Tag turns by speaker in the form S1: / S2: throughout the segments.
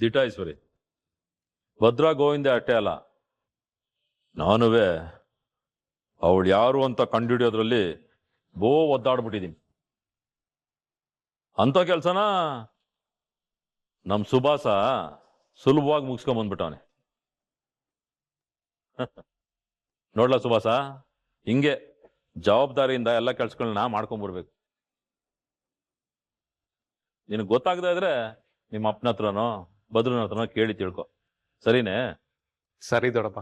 S1: ದಿಟ ಭದ್ರ ಗೋವಿಂದ ಅಟ್ಟೆ ಅಲ್ಲ. ನಾನುವೇ ಅವಳು ಯಾರು ಅಂತ ಕಂಡುಹಿಡಿಯೋದ್ರಲ್ಲಿ ಬೋ ಒದ್ದಾಡ್ಬಿಟ್ಟಿದ್ದೀನಿ ಅಂಥ ಕೆಲಸನ? ನಮ್ ಸುಭಾಸ ಸುಲಭವಾಗಿ ಮುಗಿಸ್ಕೊಂಬಂದ್ಬಿಟ್ಟವನೆ. ನೋಡ್ಲ ಸುಭಾಸ? ಹಿಂಗೆ ಜವಾಬ್ದಾರಿಯಿಂದ ಎಲ್ಲ ಕೆಲ್ಸಗಳನ್ನ ಮಾಡ್ಕೊಂಡ್ಬರ್ಬೇಕು ನಿನಗೆ ಗೊತ್ತಾಗದೇ ಇದ್ರೆ ನಿಮ್ಮ ಅಪ್ಪನ ಹತ್ರನೋ? ಬದ್ರನ ಹತ್ರನ ಕೇಳಿ ತಿಳ್ಕೊ. ಸರಿನೇ?
S2: ಸರಿ ದೊಡಪ್ಪ.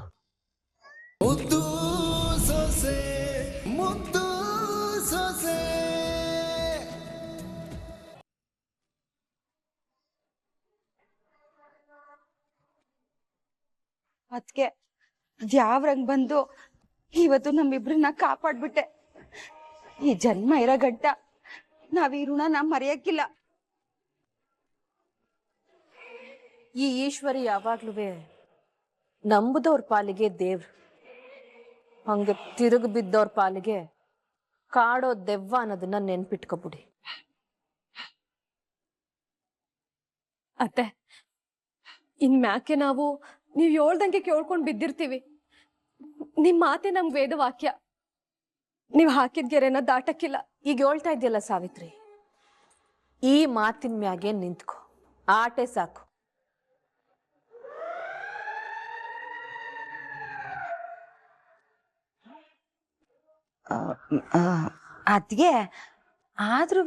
S3: ಮುದ್ದು ಸೊಸೆ ಮುದ್ದು ಸೊಸೆ.
S4: ಅದಕ್ಕೆ ಯಾವ ರಂಗ್ ಬಂದು ಇವತ್ತು ನಮ್ಮಿಬ್ರನ್ನ ಕಾಪಾಡ್ಬಿಟ್ಟೆ. ಈ ಜನ್ಮ ಇರೋ ಗಂಟ ನಾವ್ ಈ ನಾ ಮರೆಯಕ್ಕಿಲ್ಲ.
S5: ಈ ಈಶ್ವರಿ ಯಾವಾಗ್ಲೂ ನಂಬುದವ್ರ ಪಾಲಿಗೆ ದೇವ್ರು. ಹಂಗೆ ತಿರುಗಿ ಬಿದ್ದವ್ರ ಪಾಲಿಗೆ ಕಾಡೋ ದೆವ್ವ ಅನ್ನೋದನ್ನ ನೆನ್ಪಿಟ್ಕೊಬಿಡಿ.
S6: ಅತ್ತೆ ಇನ್ಮ್ಯಾಕೆ ನಾವು ನೀವ್ ಹೇಳ್ದಂಗೆ ಕೇಳ್ಕೊಂಡ್ ಬಿದ್ದಿರ್ತೀವಿ. ನಿಮ್ ಮಾತೆ ನಮ್ ವೇದವಾಕ್ಯ. ನೀವ್ ಹಾಕಿದ ಗೆರೆನ ದಾಟಕ್ಕಿಲ್ಲ.
S5: ಈಗ ಹೇಳ್ತಾ ಇದೆಯಲ್ಲ ಸಾವಿತ್ರಿ? ಈ ಮಾತಿನ ಮ್ಯಾಗೆ ನಿಂತ್ಕೊ. ಆಟೆ ಸಾಕು.
S4: ಅದ್ಗೆ ಆದ್ರೂ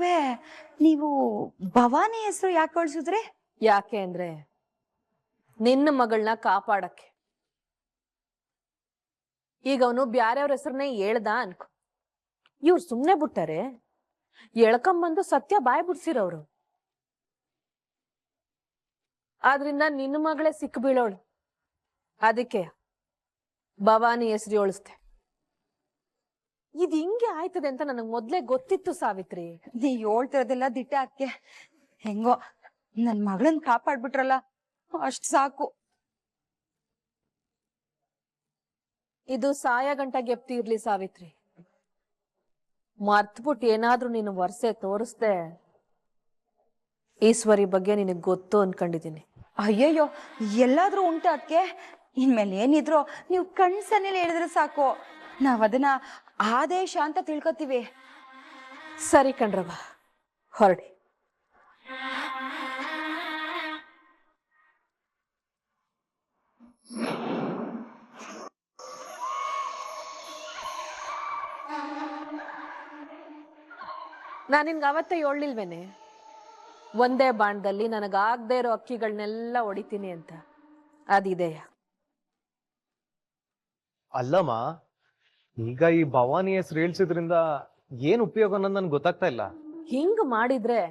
S4: ನೀವು ಭವಾನಿ ಹೆಸರು ಯಾಕೆ ಕಳ್ಸಿದ್ರಿ?
S5: ಯಾಕೆ ಅಂದ್ರೆ ನಿನ್ನ ಮಗಳನ್ನ ಕಾಪಾಡಕ್ಕೆ. ಈಗ ಅವನು ಬ್ಯಾರೆಯವ್ರ ಹೆಸರನ್ನೇ ಹೇಳ್ದ ಅನ್ಕೊ. ಇವ್ರು ಸುಮ್ನೆ ಬಿಟ್ಟಾರೆ. ಎಳ್ಕೊಂಬಂದು ಸತ್ಯ ಬಾಯ್ ಬಿಡ್ಸಿರೋರು. ಆದ್ರಿಂದ ನಿನ್ನ ಮಗಳೇ ಸಿಕ್ಕ ಬೀಳೋಳು ಅದಕ್ಕೆ ಭವಾನಿ ಹೆಸರು ಯೋಳಿಸ್ತೆ ಇದ್ ಹಿಂಗೆ ಆಯ್ತದೆ ಅಂತ ನನಗ್ ಮೊದ್ಲೇ ಗೊತ್ತಿತ್ತು ಸಾವಿತ್ರಿ.
S4: ನೀ ಹೇಳ್ತಿರೋದೆಲ್ಲ ದಿಟ್ಟ ಅಕ್ಕೆ. ಹೆಂಗೋ ನನ್ ಮಗಳನ್ ಕಾಪಾಡ್ಬಿಟ್ರಲ್ಲ ಅಷ್ಟ್ ಸಾಕು.
S5: ಇದು ಸಾಯ ಗಂಟ ಗೆಪ್ತಿ ಇರ್ಲಿ ಸಾವಿತ್ರಿ. ಮರ್ತ್ಬಿಟ್ ಏನಾದ್ರೂ ನೀನು ವರ್ಸೆ ತೋರಿಸ್ದೆ ಈಶ್ವರಿ ಬಗ್ಗೆ ನಿನಗ್ ಗೊತ್ತು ಅನ್ಕೊಂಡಿದೀನಿ.
S4: ಅಯ್ಯಯ್ಯೋ ಎಲ್ಲಾದ್ರೂ ಉಂಟ ಅದಕ್ಕೆ ಇನ್ಮೇಲೆ ಏನಿದ್ರು ನೀವು ಕಣ್ಸನ್ನೆಲ್ಲ ಹೇಳಿದ್ರೆ ಸಾಕು. ನಾವ್ ಅದನ್ನ ಆದೇಶ ಅಂತ ತಿಳ್ಕೊತೀವಿ.
S5: ಸರಿ ಕಣ್ರವ ಹೊರಡಿ. ನಾನು ನಿನ್ಗೆ ಅವತ್ತೇ ಹೇಳಿಲ್ವೇನೆ ಒಂದೇ ಬಾಣದಲ್ಲಿ ನನಗಾಗದೇ ಇರೋ ಅಕ್ಕಿಗಳನ್ನೆಲ್ಲ ಹೊಡಿತೀನಿ ಅಂತ. ಅದಿದೆಯಾ?
S2: ಅಲ್ಲಮ್ಮ ಈಗ ಈ ಭವಾನಿ ಹೆಸರು ಹೇಳ್ಸಿದ್ರಿಂದ ಏನ್ ಉಪಯೋಗ ಅನ್ನೋದು ನನ್ಗೆ ಗೊತ್ತಾಗ್ತಾ ಇಲ್ಲ.
S5: ಹಿಂಗ್ ಮಾಡಿದ್ರೆ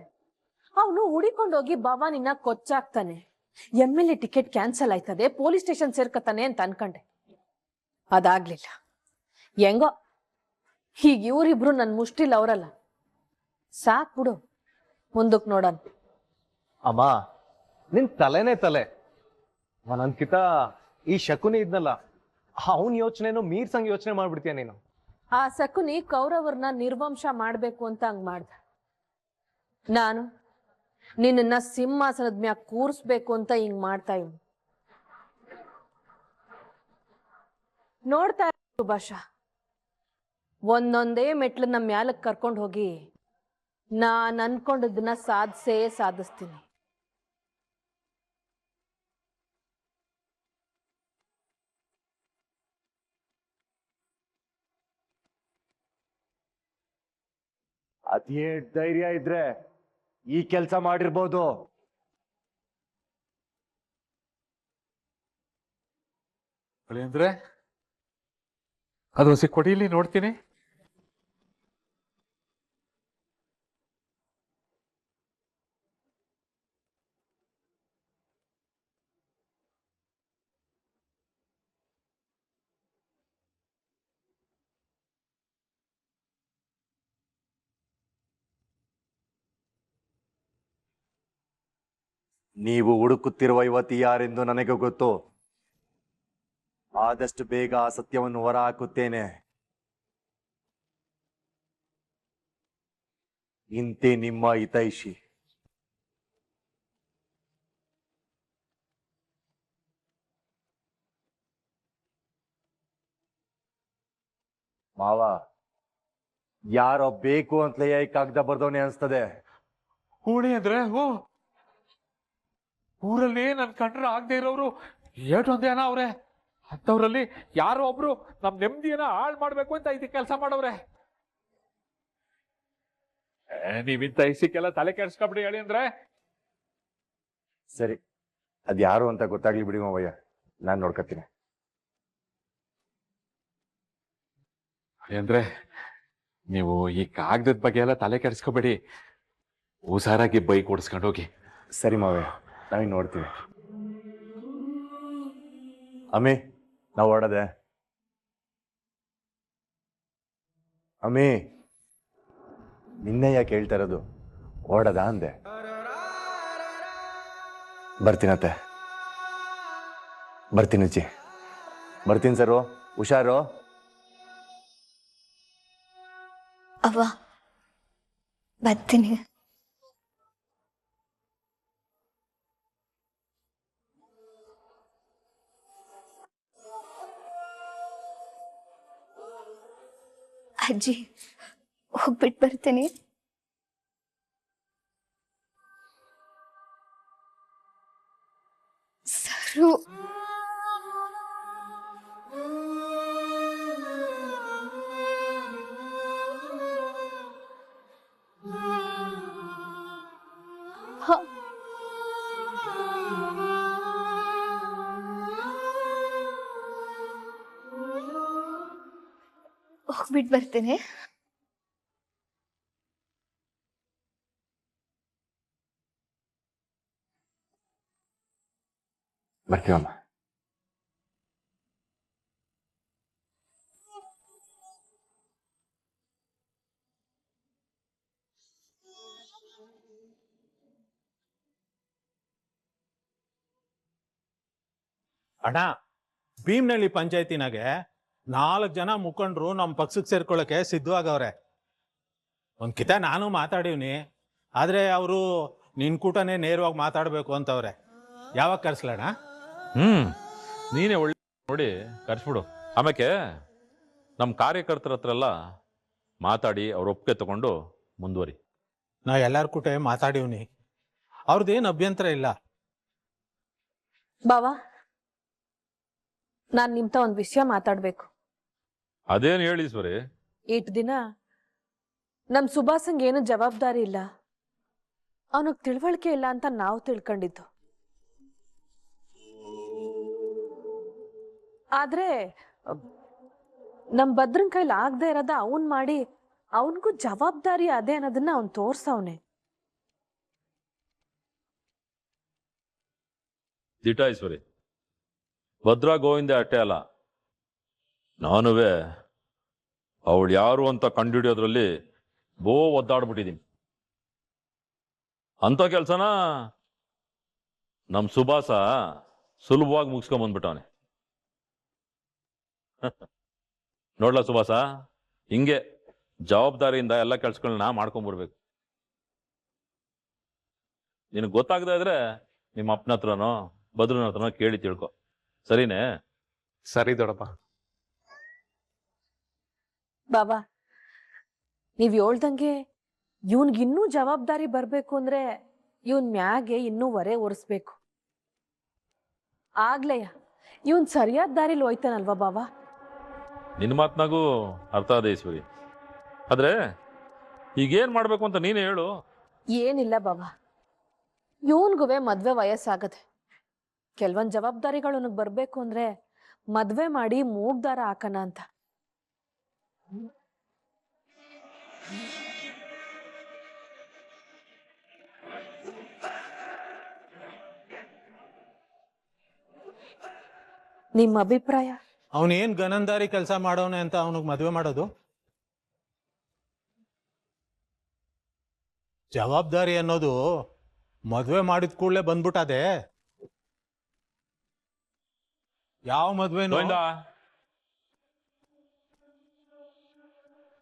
S5: ಅವನು ಹುಡಿಕೊಂಡೋಗಿ ಭವಾನಿನ ಕೊಚ್ಚಾಕ್ತಾನೆ. M L A ticket cancel ಆಯ್ತದೆ ಪೊಲೀಸ್ ಸ್ಟೇಷನ್ ಸೇರ್ಕತಾನೆ ಅಂತ ಅನ್ಕೊಂಡೆ. ಅದಾಗ್ಲಿಲ್ಲ. ಹೆಂಗೋ? ಹೀಗ ಇವ್ರಿಬ್ರು ನನ್ ಮುಷ್ಟಿಲ್ ಅವರಲ್ಲ. ಸಾಕ್ ಬಿಡು. ಮುಂದಕ್ ನೋಡೋಣ.
S2: ಅಮ್ಮ ನಿನ್ ತಲೆನೇ ತಲೆ. ಅವನಂತ ಈ ಶಕುನಿ ಇದ್ನಲ್ಲ ಅವನ್ ಯೋಚನೆನೂ ಮೀರ್ಸಂಗ್ ಯೋಚನೆ ಮಾಡ್ಬಿಡ್ತೀಯ ನೀನು?
S5: ಆ ಸಕುನಿ ಕೌರವರ್ನ ನಿರ್ವಂಶ ಮಾಡ್ಬೇಕು ಅಂತ ಹಂಗ್ ಮಾಡ್ದ. ನಾನು ನಿನ್ನ ಸಿಂಹಾಸನದ ಮ್ಯಾಗ ಕೂರಿಸ್ಬೇಕು ಅಂತ ಹಿಂಗ್ ಮಾಡ್ತಾ ಇವ್ ನೋಡ್ತಾ ಸುಭಾಷ. ಒಂದೊಂದೇ ಮೆಟ್ಲನ್ನ ಮ್ಯಾಲಕ್ ಕರ್ಕೊಂಡು ಹೋಗಿ ನಾನ್ ಅನ್ಕೊಂಡಿದ್ದನ್ನ ಸಾಧಿಸೇ ಸಾಧಿಸ್ತೀನಿ.
S7: ಅದೇ ಧೈರ್ಯ ಇದ್ರೆ ಈ ಕೆಲಸ ಮಾಡಿರ್ಬೋದು.
S8: ಅಂದ್ರೆ ಅದು ಕೊಡಿ ಇಲ್ಲಿ ನೋಡ್ತೀನಿ.
S7: ನೀವು ಹುಡುಕುತ್ತಿರುವ ಯುವತಿ ಯಾರೆಂದು ನನಗೆ ಗೊತ್ತು. ಆದಷ್ಟು ಬೇಗ ಆ ಸತ್ಯವನ್ನು ಹೊರಹಾಕುತ್ತೇನೆ. ಇಂತೆ ನಿಮ್ಮ ಹಿತೈಷಿ. ಮಾವ, ಯಾರೋ ಬೇಕು ಅಂತಲೇ ಕಾಗದ ಬರ್ದವನೇ ಅನ್ಸ್ತದೆ.
S8: ಹೂಣಿ ಅಂದ್ರೆ ಓ ಊರಲ್ಲಿ ನನ್ ಕಂಡ್ರೆ ಆಗದೆ ಇರೋರು ಏಟೊಂದ್ ಜನ ಅವ್ರೆ. ಅಂತವ್ರಲ್ಲಿ ಯಾರೋ ಒಬ್ರು ನಮ್ ನೆಮ್ಮದಿಯನ್ನ ಹಾಳು ಮಾಡ್ಬೇಕು ಅಂತ ಇದಕ್ಕೆ ಕೆಲಸ ಮಾಡವ್ರೆ. ಏ, ನೀವಿಂತ ಇಸಿಕ್ಕೆಲ್ಲ ತಲೆ ಕೆಡ್ಸ್ಕೊಬಿಡಿ ಹೇಳಿ ಅಂದ್ರೆ.
S7: ಸರಿ. ಅದ್ ಯಾರು ಅಂತ ಗೊತ್ತಾಗ್ಲಿ ಬಿಡಿ ಮಾವಯ್ಯ. ನಾನ್ ನೋಡ್ಕತ್ತೀನಿ
S8: ಅಂದ್ರೆ ನೀವು ಈ ಕಾಗದದ ಬಗ್ಗೆ ಎಲ್ಲ ತಲೆ ಕೆಡ್ಸ್ಕೊಬೇಡಿ. ಹುಷಾರಾಗಿ ಬೈಕ್ ಓಡಿಸ್ಕೊಂಡು ಹೋಗಿ.
S7: ಸರಿ ಮಾವಯ್ಯ. ನಾವಿನ್ ನೋಡ್ತೀವಿ. ಅಮ್ಮಿ ನಾವು ಓಡದೆ. ಅಮ್ಮಿ ನಿನ್ನೆ ಯಾಕೆ ಹೇಳ್ತಾ ಇರೋದು? ಓಡದ ಅಂದೆ. ಬರ್ತೀನತ್ತೆ ಬರ್ತೀನಿ ಅಜ್ಜಿ. ಬರ್ತೀನಿ ಸರು. ಹುಷಾರು.
S9: ಅವ್ವ, ಬರ್ತೀನಿ. ಅಜ್ಜಿ ಹೋಗ್ಬಿಟ್ಟು ಬರ್ತೀನಿ ಸರು ಹ. ಹೋಗ್ಬಿಟ್ಟು ಬರ್ತೇನೆ
S7: ಬರ್ತೀವಮ್ಮ
S10: ಅಣ್ಣ ಭೀಮ್ನಳ್ಳಿ ಪಂಚಾಯತಿನಾಗೆ ನಾಲ್ಕು ಜನ ಮುಖಂಡರು ನಮ್ಮ ಪಕ್ಷಕ್ಕೆ ಸೇರ್ಕೊಳ್ಳೋಕೆ ಸಿದ್ಧವಾಗವ್ರೆ. ಒಂದು ಕಿತ ನಾನು ಮಾತಾಡೀವ್ನಿ ಆದರೆ ಅವರು ನಿನ್ನ ಕೂಟನೇ ನೇರವಾಗಿ ಮಾತಾಡಬೇಕು ಅಂತವ್ರೆ. ಯಾವಾಗ ಕರ್ಸ್ಲಣ್ಣ?
S1: ಹ್ಮ್ ನೀನೇ ಒಳ್ಳೆ ನೋಡಿ ಕರ್ಸ್ಬಿಡು. ಆಮೇಲೆ ನಮ್ಮ ಕಾರ್ಯಕರ್ತರ ಹತ್ರ ಎಲ್ಲ ಮಾತಾಡಿ ಅವ್ರ ಒಪ್ಪಿಗೆ ತಗೊಂಡು ಮುಂದುವರಿ.
S10: ನಾ ಎಲ್ಲರ ಕೂಟ ಮಾತಾಡೀವ್ನಿ. ಅವ್ರದ್ದೇನು ಅಭ್ಯಂತರ ಇಲ್ಲ.
S5: ಬಾವಾ ನಾನ್ ನಿಮ್ತ ಒಂದ್ ವಿಷಯ ಮಾತಾಡ್ಬೇಕು.
S1: ಅದೇನು ಹೇಳಿ ಸರಿ
S5: ಇಟ್ ದಿನ ನಮ್ ಸುಭಾಸಂಗ್ ಏನು ಜವಾಬ್ದಾರಿ ಇಲ್ಲ. ಅವನಿಗೆ ತಿಳ್ವಳಿಕೆ ಇಲ್ಲ ಅಂತ ನಾವು ತಿಳ್ಕೊಂಡಿದ್ದು. ಆದ್ರೆ ನಮ್ ಭದ್ರನ್ ಕೈಲಿ ಆಗದೆ ಇರೋದ ಅವನ್ ಮಾಡಿ ಅವನ್ಗೂ ಜವಾಬ್ದಾರಿ ಅದೇ ಅನ್ನೋದನ್ನ ಅವ್ನ್ ತೋರ್ಸವ್ನೆ.
S1: ದಿಟಾಯಿಸ್ವರಿ ಭದ್ರಾ ಗೋವಿಂದ ಅಟ್ಟೆ ಅಲ್ಲ. ನಾನುವೇ ಅವಳು ಯಾರು ಅಂತ ಕಂಡುಹಿಡಿಯೋದ್ರಲ್ಲಿ ಬೋ ಒದ್ದಾಡ್ಬಿಟ್ಟಿದ್ದೀನಿ. ಅಂಥ ಕೆಲಸನ? ನಮ್ಮ ಸುಭಾಸ ಸುಲಭವಾಗಿ ಮುಗಿಸ್ಕೊಂಬಂದ್ಬಿಟ್ಟವನೆ ನೋಡ್ಲಾ ಸುಭಾಸ? ಹಿಂಗೆ ಜವಾಬ್ದಾರಿಯಿಂದ ಎಲ್ಲ ಕೆಲ್ಸಗಳನ್ನ ಮಾಡ್ಕೊಂಬರ್ಬೇಕು ನಿನಗೆ ಗೊತ್ತಾಗದೇ ಇದ್ರೆ ನಿಮ್ಮ ಅಪ್ಪನ ಹತ್ರನೋ ಬದ್ರನ ಹತ್ರನೋ ಕೇಳಿ ತಿಳ್ಕೊ. ಸರಿನೇ?
S2: ಸರಿ ದೊಡಪ್ಪ.
S5: ಬಾಬಾ ನೀವ್ ಹೇಳ್ದಂಗೆ ಇವನ್ಗಿನ್ನೂ ಜವಾಬ್ದಾರಿ ಬರ್ಬೇಕು ಅಂದ್ರೆ ಇವನ್ ಮ್ಯಾಗೆ ಇನ್ನೂ ಹೊರೆ ಒರೆಸ್ಬೇಕು. ಆಗ್ಲಯ್ಯ ಇವನ್ ಸರಿಯಾದ ದಾರಿಲಿ ಹೋಯ್ತಾನಲ್ವಾ ಬಾಬಾ?
S1: ನಿನ್ನ ಮಾತ್ನಾಗೂ ಅರ್ಥ ಅದೇ ಈಶ್ವರಿ. ಆದ್ರೆ ಈಗೇನ್ ಮಾಡ್ಬೇಕು ಅಂತ ನೀನೇ ಹೇಳು.
S5: ಏನಿಲ್ಲ ಬಾಬಾ ಇವನ್ಗುವೆ ಮದ್ವೆ ವಯಸ್ಸಾಗದೆ. ಕೆಲವೊಂದ್ ಜವಾಬ್ದಾರಿಗಳು ಅವನಿಗೆ ಬರ್ಬೇಕು ಅಂದ್ರೆ ಮದ್ವೆ ಮಾಡಿ ಮೂಗ್ದಾರ ಹಾಕಣ ಅಂತ. ನಿಮ್ಮ ಅಭಿಪ್ರಾಯ?
S10: ಅವನೇನ್ ಗನಂದಾರಿ ಕೆಲಸ ಮಾಡೋನೆ ಅಂತ ಅವನಿಗೆ ಮದುವೆ ಮಾಡೋದು? ಜವಾಬ್ದಾರಿ ಅನ್ನೋದು ಮದುವೆ ಮಾಡಿದ ಕೂಡಲೇ ಬಂದ್ಬಿಟ್ಟದೆ. ಯಾವ ಮದ್ವೆ
S1: ಗೋವಿಂದ.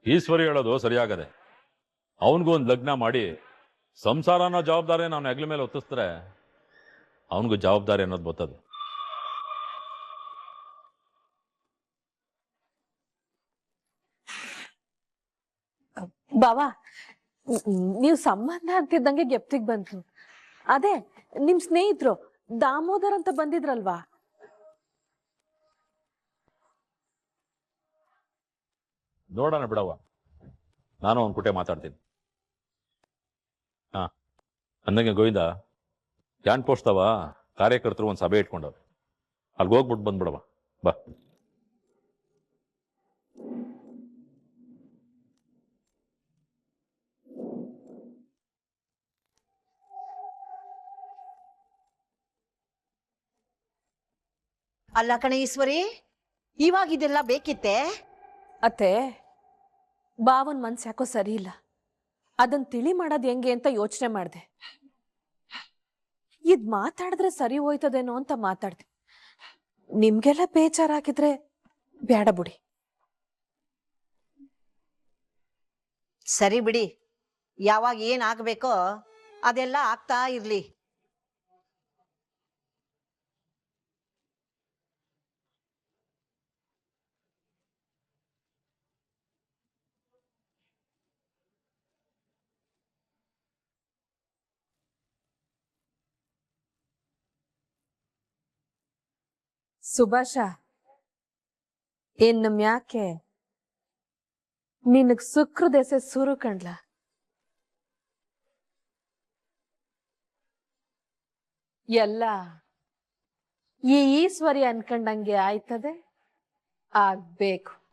S1: ಈಶ್ವರಿ ಹೇಳೋದು ಸರಿಯಾಗದೆ. ಅವನಿಗೂ ಒಂದು ಲಗ್ನ ಮಾಡಿ ಸಂಸಾರ ಅನ್ನೋ ಜವಾಬ್ದಾರಿ ನಾನು ಹೆಗ್ಲ ಮೇಲೆ ಒತ್ತಿಸ್ತಾರೆ ಅವನಿಗೂ ಜವಾಬ್ದಾರಿ ಅನ್ನೋದು ಬರ್ತದೆ
S5: ಬಾಬಾ ನೀವು ಸಂಬಂಧ ಅಂತಿದ್ದಂಗೆ ಗೆಪ್ತಿಗ್ ಬಂತು. ಅದೇ ನಿಮ್ ಸ್ನೇಹಿತರು ದಾಮೋದರ್ ಅಂತ ಬಂದಿದ್ರಲ್ವಾ?
S1: ನೋಡೋಣ ಬಿಡವ್ವ. ನಾನು ಅವನ ಕುಟೆ ಮಾತಾಡ್ತೀನಿ. ಹಾ, ಅಂದಂಗೆ ಗೋವಿಂದ ಕ್ಯಾಂಟ್ ಪೋಸ್ಟವ ಕಾರ್ಯಕರ್ತರು ಒಂದು ಸಭೆ ಇಟ್ಕೊಂಡವ್ರು. ಅಲ್ಲಿಗೆ ಹೋಗ್ಬಿಟ್ಟು ಬಂದ್ಬಿಡವ ಬಾ.
S11: ಅಲ್ಲ ಕಣ ಈಶ್ವರಿ, ಇವಾಗಿದೆಲ್ಲ ಬೇಕಿತ್ತೆ?
S5: ಅತ್ತೆ, ಬಾವನ್ ಮನ್ಸು ಯಾಕೋ ಸರಿ ಇಲ್ಲ. ಅದನ್ ತಿಳಿ ಮಾಡೋದ್ ಹೆಂಗೆ ಅಂತ ಯೋಚನೆ ಮಾಡಿದೆ. ಇದ್ ಮಾತಾಡಿದ್ರೆ ಸರಿ ಹೋಯ್ತದೇನೋ ಅಂತ ಮಾತಾಡ್ದೆ. ನಿಮ್ಗೆಲ್ಲ ಬೇಜಾರಾಗಿದ್ರೆ ಬೇಡ ಬಿಡಿ.
S11: ಸರಿ ಬಿಡಿ. ಯಾವಾಗ ಏನ್ ಆಗ್ಬೇಕೋ ಅದೆಲ್ಲ ಆಗ್ತಾ ಇರ್ಲಿ.
S5: ಸುಭಾಷ ಏನ್ ನಮ್ ಯಾಕೆ ನಿನಗ್ ಸುಕ್ರದ ಎಸೆ ಸುರು ಕಂಡ್ಲ? ಎಲ್ಲ, ಈ ಈಶ್ವರಿ ಅನ್ಕಂಡಂಗೆ ಆಯ್ತದೆ? ಆಗ್ಬೇಕು.